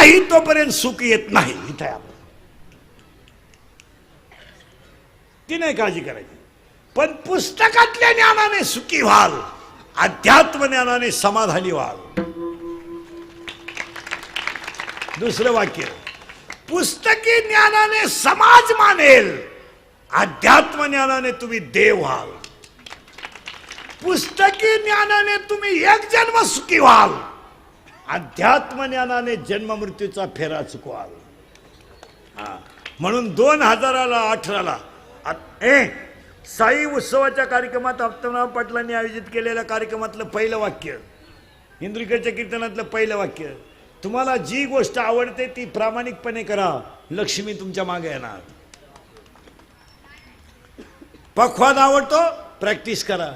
नाही तोपर्यंत सुख येत नाही इथे आपण. ती नाही काळजी करायची. पण पुस्तकातल्या ज्ञानाने सुखी व्हाल अध्यात्म ज्ञानाने समाधानी व्हाल. दुसरं वाक्य पुस्तकी ज्ञानाने समाज मानेल अध्यात्म ज्ञानाने तुम्ही देव व्हाल. पुस्तकी ज्ञानाने तुम्ही एक जन्म सुखी व्हाल. अध्यात्म ज्ञानाने जन्म मृत्यूचा फेरा चुकवाल. हा. म्हणून दोन हजाराला अठराला ए साई उत्सवाच्या कार्यक्रमात आप्तनाव पाटलांनी आयोजित केलेल्या कार्यक्रमातलं पहिलं वाक्य. इंद्रिकडच्या कीर्तनातलं पहिलं वाक्य. तुम्हाला जी गोष्ट आवडते ती प्रामाणिकपणे करा. लक्ष्मी तुमच्या मागे येणार. पखवाद आवडतो प्रॅक्टिस करा.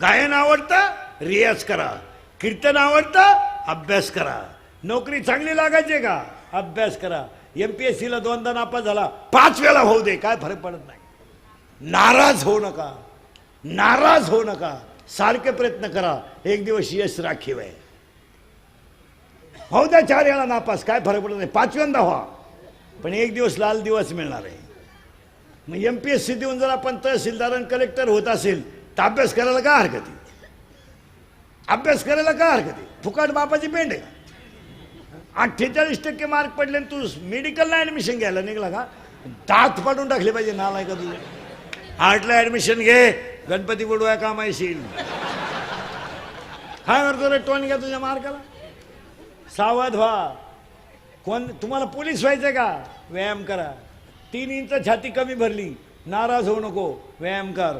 गायन आवडतं रियाज करा. कीर्तन आवडतं अभ्यास करा. नोकरी चांगली लागायची का? अभ्यास करा. एम पी एस सीला दोनदा नापास झाला पाच वेळा होऊ दे काय फरक पडत नाही. नाराज होऊ नका. नाराज होऊ नका. सारखे प्रयत्न करा. एक दिवस यश राखीव आहे. होऊ द्या चार वेळा नापास काय फरक पडत नाही. पाचव्यांदा व्हा पण एक दिवस लाल दिवस मिळणार आहे. मग एम पी एस सी देऊन जर आपण तहसीलदार आणि कलेक्टर होत असेल तर अभ्यास करायला काय हरकत आहे? अभ्यास करायला काय हरकत आहे? फुकाट बापाची पेंड आहे. अठ्ठेचाळीस टक्के मार्क पडले आणि तू मेडिकलला ऍडमिशन घ्यायला निघला का? दात पाडून टाकले पाहिजे नालाय का तुझे आर्टला ऍडमिशन घे गणपती बुडवाय काम येशील काय करतो रे टोन घ्या तुझ्या मार्काला? सावध व्हा. कोण तुम्हाला पोलीस व्हायचं का? व्यायाम करा. तीन इंच छाती कमी भरली. नाराज होऊ नको. व्यायाम कर.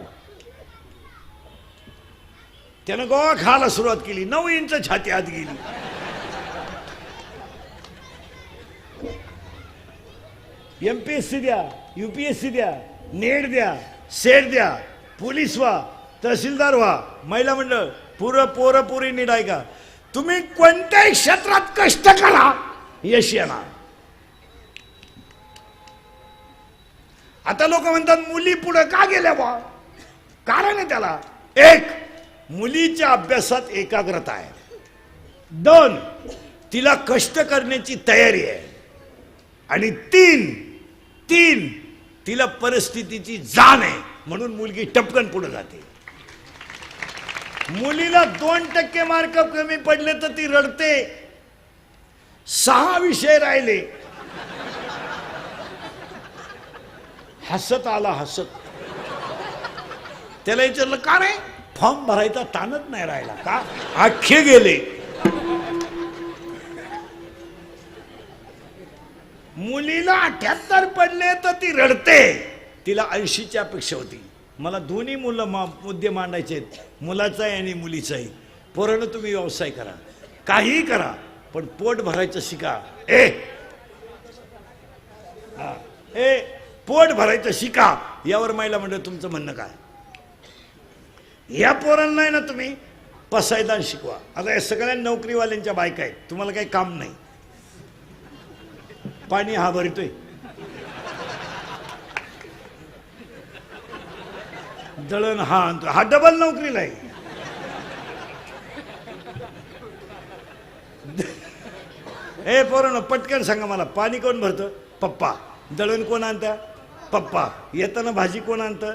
त्यानं गोवा खायला सुरुवात केली. नऊ इंच छाती आत गेली. एम पी एस सी द्या यू पी एस सी द्या नेट द्या सेट द्या पोलीस व्हा तहसीलदार व्हा महिला मंडळ पुरं पोरं पुरी नीट ऐका. तुम्ही कोणत्याही क्षेत्रात कष्ट करा यश येणार. आता लोक म्हणतात मुली पुढे का गेल्या बा कारण आहे त्याला. एक मुलीच्या अभ्यासात एकाग्रता आहे. दोन तिला कष्ट करण्याची तयारी आहे. आणि तीन तीन तिला परिस्थितीची जाण आहे. म्हणून मुलगी टपकन पुढे जाते. मुलीला दोन टक्के मार्क कमी पडले तर ती रडते. सहा विषय राहिले. हसत आला हसत. त्याला विचारलं का रे? फॉर्म भरायचा ताणच नाही राहिला. का? आखे गेले. मुलीला अठ्याहत्तर पडले तर ती रडते. तिला ऐंशीची अपेक्षा होती. मला दोन्ही मुलं मा मुद्दे मांडायचे आहेत. मुलाचाही आणि मुलीचाही आहे. पोरानं तुम्ही व्यवसाय करा. काहीही करा पण पोट भरायचं शिका. ए! हा, ए पोट भरायचं शिका. यावर महिला म्हणलं तुमचं म्हणणं काय? या पोरांना आहे ना तुम्ही पसायदान शिकवा. आता या सगळ्या नोकरीवाल्यांच्या बायका आहेत. तुम्हाला काही काम नाही. पाणी हा भरतोय. दळण हा आणतो हा डबल नोकरीला आहे. ए पोरण पटकन सांगा मला पाणी कोण भरतं? पप्पा. दळण कोण आणतं? पप्पा. येताना भाजी कोण आणतं?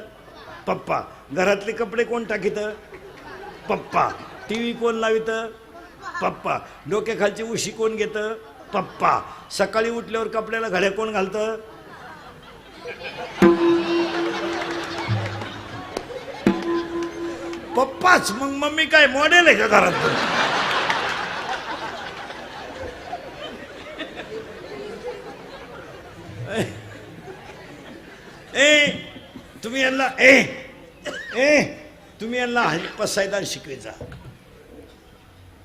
पप्पा घरातले कपडे कोण टाकीत? पप्पा. टी व्ही कोण लावित? पप्पा. डोक्याखालची उशी कोण घेतं? पप्पा. सकाळी उठल्यावर कपड्याला घड्या कोण घालतं? पप्पाच मग मम्मी काय मॉडेल आहे का घरात? ए तुम्ही यांना ए ए तुम्ही यांना पसायदार शिकवायचा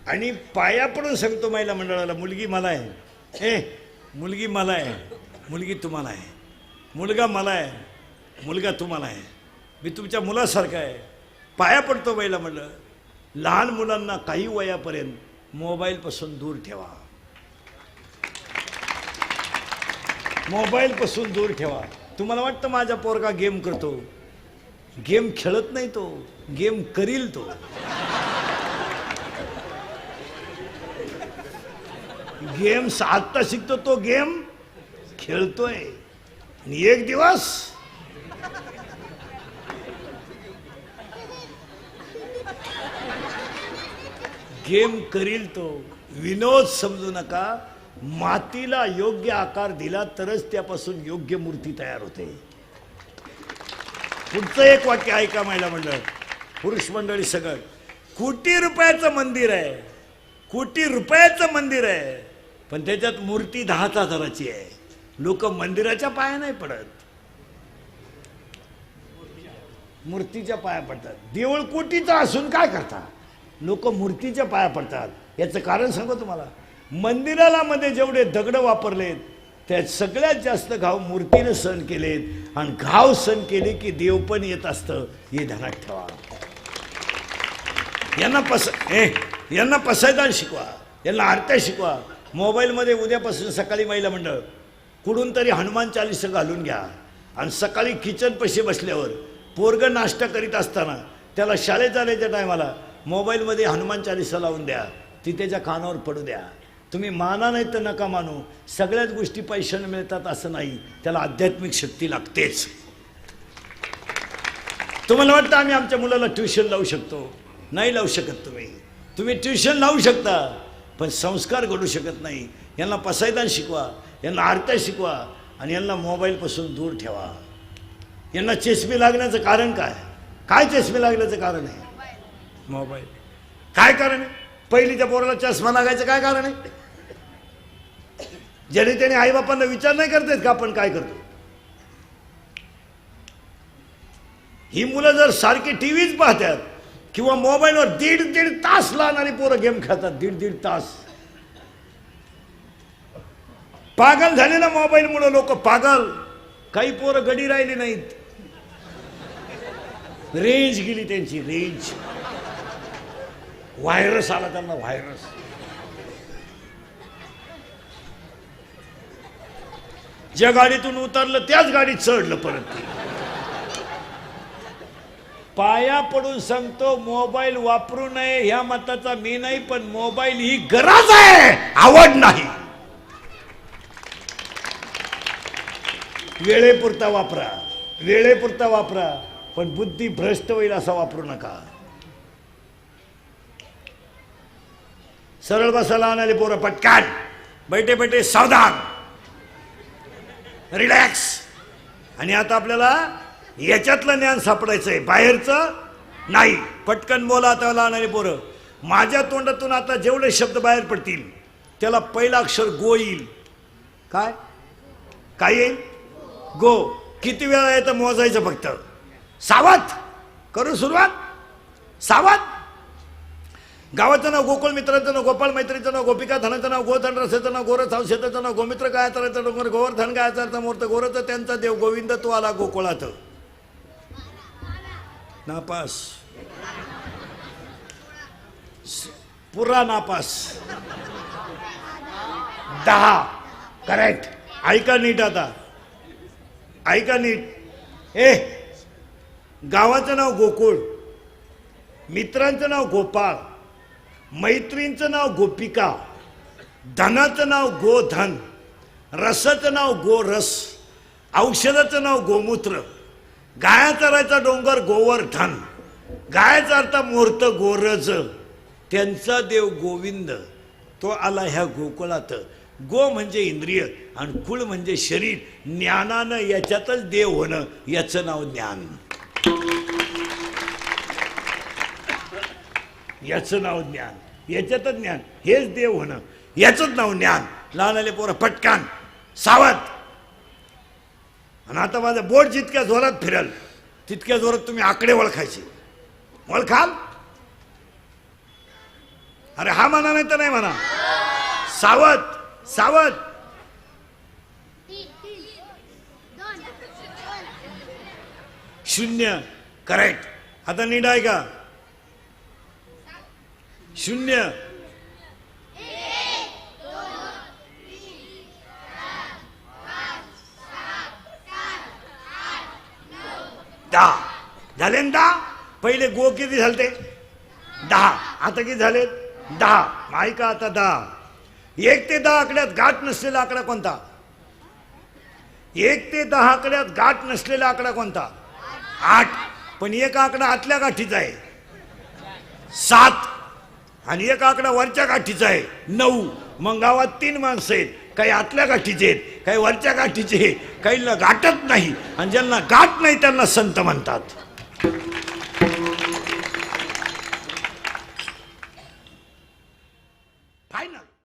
आणि पाया पडून सांगतो महिला मंडळाला मुलगी मला आहे. ए मुलगी मला आहे. मुलगी तुम्हाला आहे. मुलगा मला आहे. मुलगा तुम्हाला आहे. मी तुमच्या मुलासारखा आहे. पाया पडतो महिला मंडळ लहान मुलांना काही वयापर्यंत मोबाईलपासून दूर ठेवा. मोबाईलपासून दूर ठेवा. तुम्हाला वाटतं माझा पोरगा गेम करतो? गेम खेळत नाही तो गेम करील तो. गेम साधता शिकतो तो गेम खेळतोय. आणि एक दिवस गेम करील तो. विनोद समजू नका मातीला योग्य आकार दिला तरच त्यापासून योग्य मूर्ती तयार होते. पुढचं एक वाक्य ऐका महिला मंडळ पुरुष मंडळी सगळं कोटी रुपयाचं मंदिर आहे. कोटी रुपयाचं मंदिर आहे. पण त्याच्यात मूर्ती दहाच हजाराची आहे. लोक मंदिराच्या पाया नाही पडत. मूर्तीच्या पाया पडतात. देऊळ कोटीचं असून काय करतात लोक मूर्तीच्या पाया पडतात. याचं कारण सांगू तुम्हाला. मंदिराला मध्ये जेवढे दगड वापरलेत त्यात सगळ्यात जास्त घाव मूर्तीनं सण केलेत. आणि घाव सण केले की देव पण येत असतं हे ध्यानात ठेवा. यांना पस ए यांना पसायदान शिकवा. यांना आरत्या शिकवा. मोबाईलमध्ये उद्यापासून सकाळी महिला मंडळ कुठून तरी हनुमान चालीसा घालून घ्या. आणि सकाळी किचन पैसे बसल्यावर पोरग नाश्ता करीत असताना त्याला शाळेत जाण्याच्या टायमाला मोबाईलमध्ये हनुमान चालीसा लावून द्या. ती त्याच्या कानावर पडू द्या. तुम्ही माना नाही तर नका मानू. सगळ्याच गोष्टी पैशाने मिळतात असं नाही. त्याला आध्यात्मिक शक्ती लागतेच. तुम्हाला वाटतं आम्ही आमच्या मुलाला ट्युशन लावू शकतो? नाही लावू शकत तुम्ही. तुम्ही ट्युशन लावू शकता पण संस्कार घडू शकत नाही. यांना पसायदान शिकवा यांना आरत्या शिकवा आणि यांना मोबाईलपासून दूर ठेवा. यांना चष्मे लागण्याचं कारण काय? काय चष्मे लागण्याचं कारण आहे? मोबाईल. काय कारण आहे? पहिलीच्या पोराला चष्मा लागायचं काय कारण आहे? ज्याने त्याने आईबापांना विचार नाही करतायत का आपण काय करतो? ही मुलं जर सारखी टीव्हीच पाहतात किंवा मोबाईलवर दीड दीड तास लहानारी पोरं गेम खेळतात दीड दीड तास. पागल झाले ना मोबाईलमुळे लोक पागल. काही पोरं गडी राहिली नाहीत. रेंज गेली त्यांची रेंज. व्हायरस आला त्यांना व्हायरस. ज्या गाडीतून उतरलं त्याच गाडीत चढलं परत पाया पडून सांगतो मोबाईल वापरू नये ह्या मताचा मी नाही पण मोबाईल ही गरज आहे आवड नाही. वेळेपुरता वापरा वेळेपुरता वापरा पण बुद्धी भ्रष्ट होईल असा वापरू नका. सरळ बसायला आणाले पोरं पटकान. बैठे बैठे सावधान. रिलॅक्स आणि आता आपल्याला याच्यातलं ज्ञान सापडायचं आहे बाहेरचं नाही. पटकन बोला आता आणणारी पोरं. माझ्या तोंडातून आता जेवढे शब्द बाहेर पडतील त्याला पहिला अक्षर गो येईल. काय? काय येईल? गो. किती वेळा येतं मोजायचं फक्त? सावध! करू सुरुवात? सावध! गावाचं नाव गोकुळ मित्राचं नाव गोपाळ मैत्रीचं नाव गोपिका धनाचं नाव गोधन रसेचं नाव गोरथ शेताचं नाव गोमित्र काय तराचं डोंगर गोवर्धन काय तराचा मूर्त गोरथ त्यांचा देव गोविंद तो आला गोकुळात. नापास. पुरा नापास. दहा. करेक्ट. ऐका नीट आता. ऐका नीट. ए गावाचं नाव गोकुळ मित्रांचं नाव गोपाळ. मैत्रींचं नाव गोपिका धनाचं नाव गोधन रसाचं नाव गोरस औषधाचं नाव गोमूत्र गाया चरायचा डोंगर गोवर्धन गायाचा अर्थ मुहूर्त गोरज. त्यांचा देव गोविंद तो आला ह्या गोकुळात. गो म्हणजे इंद्रिय आणि कुळ म्हणजे शरीर. ज्ञानानं याच्यातच देव होणं याचं नाव ज्ञान. याचं नाव ज्ञान. याच्यातच ज्ञान. हेच देव होणं. याचंच नाव ज्ञान. लहान आले पोरं पटकान. सावध. आणि आता माझं बोट जितक्या जोरात फिरल तितक्या जोरात तुम्ही आकडे ओळखायचे. ओळखाल? अरे हा म्हणा नाही तर नाही म्हणा. सावध सावध. शून्य. करेक्ट. आता नीट आहे का? शून्य. दहा. झाले ना दहा? पहिले गो किती झालते? दहा. आता किती झाले दहा. ऐका आता दहा. एक ते दहा आकड्यात गाठ नसलेला आकडा कोणता? एक ते दहा आकड्यात गाठ नसलेला आकडा कोणता? आठ. पण एक आकडा आतल्या गाठीचा आहे. सात. आणि एक आकडा वरच्या काठीचा आहे. नऊ. मग गावात तीन माणसं आहेत. काही आतल्या गाठीचे आहेत काही वरच्या गाठीचे आहेत. काहींना गाठत नाही आणि ज्यांना गाठ नाही त्यांना संत म्हणतात.